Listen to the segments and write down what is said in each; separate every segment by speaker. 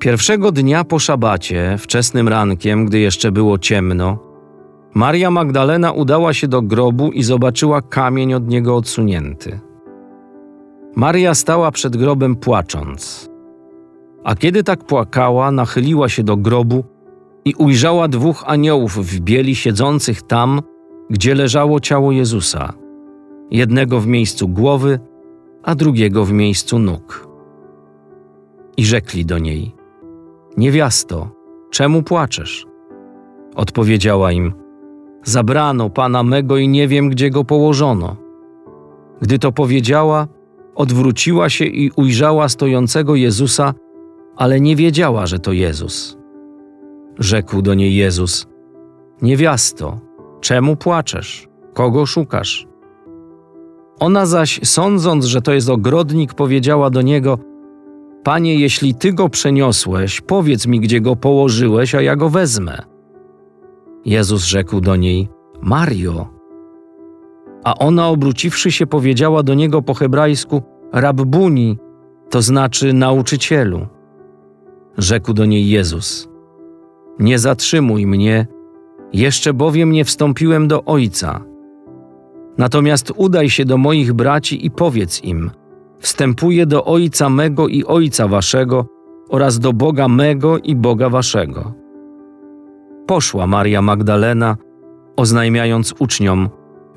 Speaker 1: Pierwszego dnia po szabacie, wczesnym rankiem, gdy jeszcze było ciemno, Maria Magdalena udała się do grobu i zobaczyła kamień od niego odsunięty. Maria stała przed grobem płacząc. A kiedy tak płakała, nachyliła się do grobu i ujrzała dwóch aniołów w bieli siedzących tam, gdzie leżało ciało Jezusa, jednego w miejscu głowy, a drugiego w miejscu nóg. I rzekli do niej: Niewiasto, czemu płaczesz? Odpowiedziała im: Zabrano pana mego i nie wiem, gdzie go położono. Gdy to powiedziała, odwróciła się i ujrzała stojącego Jezusa, ale nie wiedziała, że to Jezus. Rzekł do niej Jezus: Niewiasto, czemu płaczesz? Kogo szukasz? Ona zaś, sądząc, że to jest ogrodnik, powiedziała do niego: Panie, jeśli ty go przeniosłeś, powiedz mi, gdzie go położyłeś, a ja go wezmę. Jezus rzekł do niej: Mario. A ona, obróciwszy się, powiedziała do niego po hebrajsku: Rabbuni, to znaczy nauczycielu. Rzekł do niej Jezus: Nie zatrzymuj mnie, jeszcze bowiem nie wstąpiłem do Ojca. Natomiast udaj się do moich braci i powiedz im: Wstępuję do Ojca mego i Ojca waszego oraz do Boga mego i Boga waszego. Poszła Maria Magdalena, oznajmiając uczniom: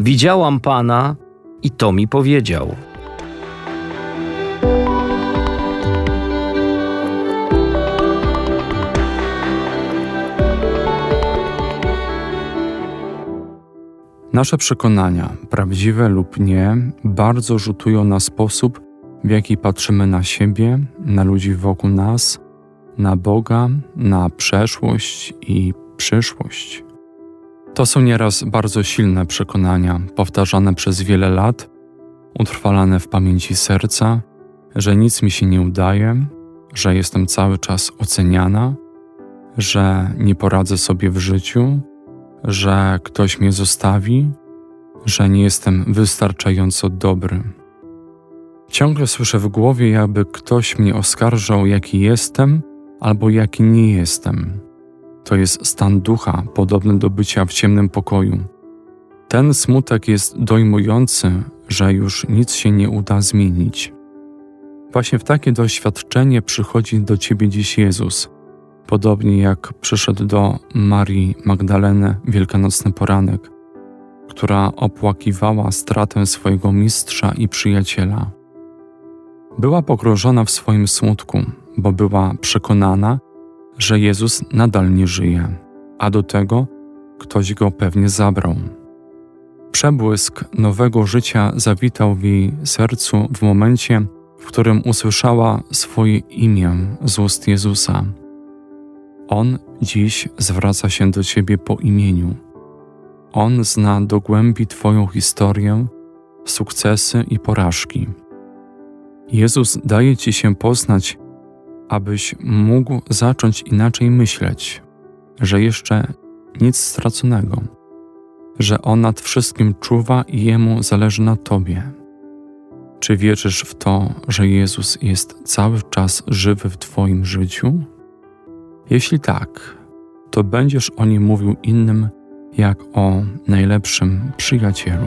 Speaker 1: Widziałam Pana i to mi powiedział.
Speaker 2: Nasze przekonania, prawdziwe lub nie, bardzo rzutują na sposób, w jaki patrzymy na siebie, na ludzi wokół nas, na Boga, na przeszłość i przyszłość. To są nieraz bardzo silne przekonania, powtarzane przez wiele lat, utrwalane w pamięci serca, że nic mi się nie udaje, że jestem cały czas oceniana, że nie poradzę sobie w życiu, że ktoś mnie zostawi, że nie jestem wystarczająco dobry. Ciągle słyszę w głowie, jakby ktoś mnie oskarżał, jaki jestem albo jaki nie jestem. To jest stan ducha, podobny do bycia w ciemnym pokoju. Ten smutek jest dojmujący, że już nic się nie uda zmienić. Właśnie w takie doświadczenie przychodzi do ciebie dziś Jezus, podobnie jak przyszedł do Marii Magdaleny wielkanocny poranek, która opłakiwała stratę swojego mistrza i przyjaciela. Była pogrążona w swoim smutku, bo była przekonana, że Jezus nadal nie żyje, a do tego ktoś go pewnie zabrał. Przebłysk nowego życia zawitał w jej sercu w momencie, w którym usłyszała swoje imię z ust Jezusa. On dziś zwraca się do Ciebie po imieniu. On zna do głębi Twoją historię, sukcesy i porażki. Jezus daje Ci się poznać, abyś mógł zacząć inaczej myśleć, że jeszcze nic straconego, że On nad wszystkim czuwa i Jemu zależy na Tobie. Czy wierzysz w to, że Jezus jest cały czas żywy w Twoim życiu? Jeśli tak, to będziesz o nim mówił innym jak o najlepszym przyjacielu.